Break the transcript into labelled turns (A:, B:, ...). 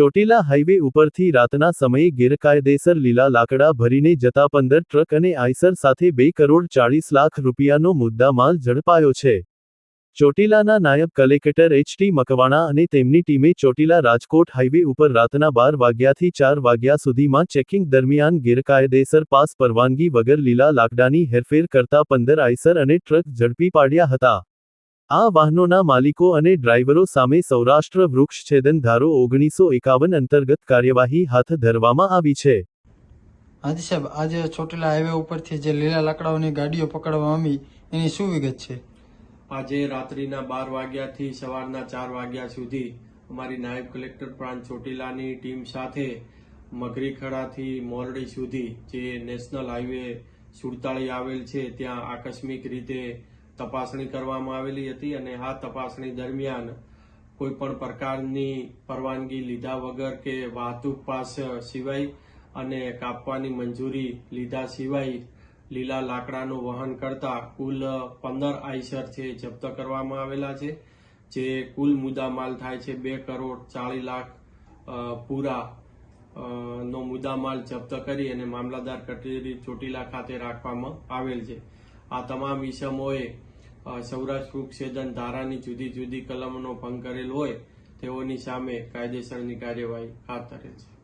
A: Chotila highway ઉપરથી રાતના સમયે ગેરકાયદેસર લીલા લાકડા ભરીને જતા પંદર ટ્રક અને આઈસર સાથે બે કરોડ ચાળીસ લાખ રૂપિયાનો મુદ્દામાલ ઝડપાયો છે. ચોટીલાના નાયબ કલેક્ટર એચટી મકવાણા અને તેમની ટીમે ચોટીલા રાજકોટ હાઈવે ઉપર રાતના બાર વાગ્યાથી ચાર વાગ્યા સુધીમાં ચેકિંગ દરમિયાન ગેરકાયદેસર પાસ પરવાનગી વગર લીલા લાકડાની હેરફેર કરતા પંદર આઈસર અને ટ્રક ઝડપી પાડ્યા હતા. આ વાહનોના માલિકો અને ડ્રાઈવરો સામે સૌરાષ્ટ્ર વૃક્ષ છેદન ધારો ઓગણીસો એકાવન અંતર્ગત કાર્યવાહી હાથ ધરવામાં આવી છે.
B: હાજી સાહેબ આજે ચોટીલા હાઈવે ઉપરથી જે લીલા લાકડાઓની ગાડીઓ પકડવામાં આવી એની શું વિગત છે?
C: આજે રાત્રિના બાર વાગ્યાથી સવારના ચાર વાગ્યા સુધી અમારી નાયબ કલેક્ટર પ્રાંત ચોટીલાની ટીમ સાથે મગરીખડાથી મોરડી સુધી જે નેશનલ હાઈવે સુડતાળી આવેલ છે ત્યાં આકસ્મિક રીતે તપાસણી કરવામાં આવેલી હતી અને આ તપાસણી દરમિયાન કોઈ પણ પ્રકારની પરવાનગી લીધા વગર કે વાહતુક પાસ સિવાય અને કાપવાની મંજૂરી લીધા સિવાય લીલા લાકડાનું વહન કરતા કુલ પંદર આઈસર છે જપ્ત કરવામાં આવેલા છે, જે કુલ મુદ્દામાલ થાય છે બે કરોડ ચાલીસ લાખ પૂરા નો મુદ્દામાલ જપ્ત કરી અને મામલાદાર કચેરી ચોટીલા ખાતે રાખવામાં આવેલ છે. આ તમામ ઇસમોએ સૌરાષ્ટ્ર વૃક્ષછેદન ધારાની જુદી જુદી કલમોનો ભંગ કરેલ હોય, તેઓની સામે કાયદેસરની કાર્યવાહી હાથ ધરે છે.